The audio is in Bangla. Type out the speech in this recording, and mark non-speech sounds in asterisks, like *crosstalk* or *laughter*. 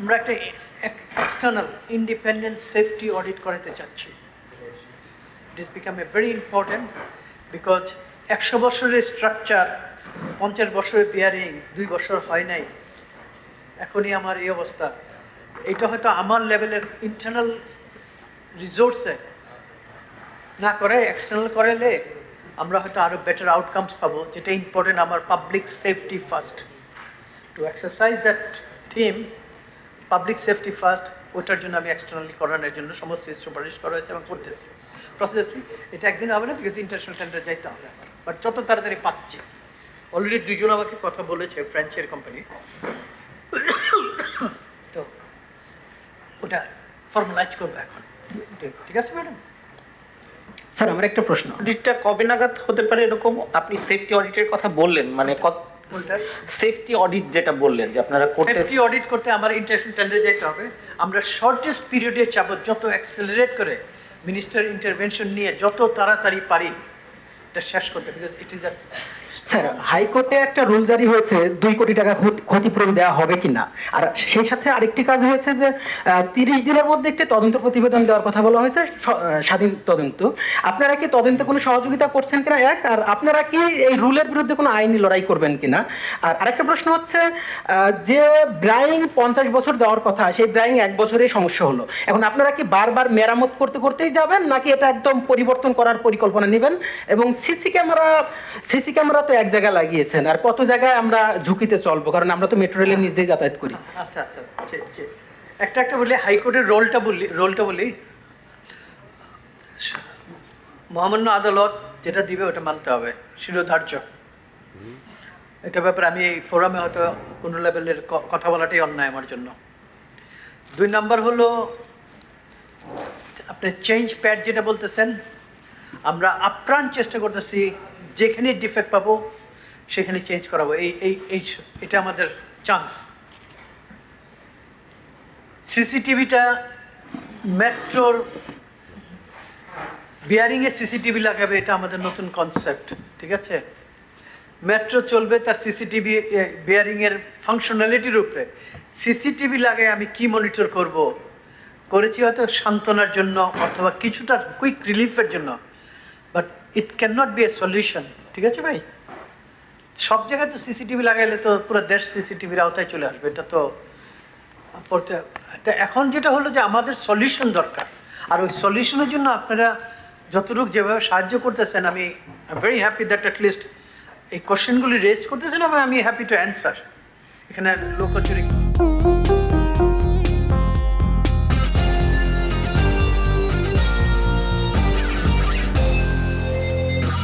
আমরা একটা এক্সটার্নাল ইন্ডিপেন্ডেন্ট সেফটি অডিট করাতে চাচ্ছি। It is become a very important because একশো বছরের স্ট্রাকচার পঞ্চাশ বছরের বিয়ারিং দুই বছর হয় নাই। এখনই আমার এই অবস্থা। এটা হয়তো আমার লেভেলের ইন্টারনাল রিসোর্সে না করে এক্সটার্নাল করালে আমরা হয়তো আরও বেটার আউটকামস পাবো। যেটা ইম্পর্টেন্ট আমার public safety first to exercise that theme public safety first ওটার জন্য আমি এক্সটার্নালি করানোর জন্য সমস্ত সুপারিশ করা হয়েছে এবং করতেছি। প্রসেসি এটা একদিন হবে না বিকজ ইন্টারন্যাশনাল টেন্ডার যাইতে হবে। বাট যত তাড়াতাড়ি পাচ্ছি। অলরেডি দুজন আমাকে কথা বলেছে ফ্রেঞ্চের কোম্পানি *coughs* তো ওটা ফর্মালাইজ করব এখন। ঠিক আছে ম্যাডাম? স্যার আমার একটা প্রশ্ন। অডিটটা কবে নাগাদ হতে পারে এরকম? আপনি সেফটি অডিটের কথা বললেন মানে কত? সেফটি অডিট যেটা বললেন যে আপনারা করতে সেফটি অডিট করতে আমার ইন্টারন্যাশনাল টেন্ডারে যেতে হবে। আমরা শর্টেস্ট পিরিয়ডে চাবো যত অ্যাক্সেলারেট করে মিনিস্টার ইন্টারভেনশন নিয়ে যত তাড়াতাড়ি পারি এটা শেষ করতে বিকজ ইট ইজ স্যার হাইকোর্টে একটা রুল জারি হয়েছে, দুই কোটি টাকা ক্ষতিপূরণ দেওয়া হবে কিনা? আর সেই সাথে আরেকটি কাজ হয়েছে যে তিরিশ দিনের মধ্যে একটি তদন্ত প্রতিবেদন দেওয়ার কথা বলা হয়েছে স্বাধীন তদন্ত। আপনারা কি তদন্তে কোনো সহযোগিতা করছেন কিনা? এক, আর আপনারা কি এই রুলের বিরুদ্ধে কোনো আইনি লড়াই করবেন কিনা? আর আরেকটা প্রশ্ন হচ্ছে যে ব্রাইং পঞ্চাশ বছর যাওয়ার কথা, সেই ব্রাইং এক বছরেই সমস্যা হলো। এখন আপনারা কি বারবার মেরামত করতে করতেই যাবেন, নাকি এটা একদম পরিবর্তন করার পরিকল্পনা নেবেন? এবং সিসি ক্যামেরা সিসি ক্যামেরা তো এক জায়গায় লাগিয়েছেন, আর কত জায়গায় আমরা ঝুঁকিতে চলবো? কারণ আমরা তো মেট্রো রেলের নিচ দিয়ে যাতায়াত করি। আচ্ছা আচ্ছা ঠিক ঠিক একটা একটা বলি হাইকোর্টের রোলটা বলি রোলটা বলি। মহামান্য আদালত যেটা দিবে, ওটা মানতে হবে। শিরোধার্য। এটা ব্যাপারে আমি এই ফোরামে হয়তো কোনো লেভেলের কথা বলাটাই অন্যায় আমার জন্য। দুই নাম্বার হলো, আপনি চেঞ্জ প্যাড যেটা বলতেছেন, আমরা আপ্রাণ চেষ্টা করতেছি যেখানে ডিফেক্ট পাবো, সেখানে চেঞ্জ করাবো। এই এই এটা আমাদের চান্স সিসিটিভিটা মেট্রোর বিয়ারিংয়ে সিসিটিভি লাগাবে, এটা আমাদের নতুন কনসেপ্ট ঠিক আছে? মেট্রো চলবে তার সিসিটিভি বিয়ারিংয়ের ফাংশনালিটির উপরে। সিসিটিভি লাগায় আমি কি মনিটর করব? করেছি হয়তো সান্ত্বনার জন্য অথবা কিছুটা কুইক রিলিফের জন্য। But it can not be a solution ঠিক আছে ভাই? সব জায়গায় তো সিসিটিভি লাগাইলে তো পুরো দেশ সিসিটিভির আওতায় চলে আসবে। এটা তো পড়তে এখন যেটা হলো যে আমাদের সলিউশন দরকার। আর ওই সলিউশনের জন্য আপনারা যতটুকু যেভাবে সাহায্য করতেছেন, আমি ভেরি হ্যাপি দ্যাট অ্যাটলিস্ট এই কোশ্চেনগুলি রেজ করতেছেন এবং আমি হ্যাপি টু অ্যান্সার এখানে লোকচুরি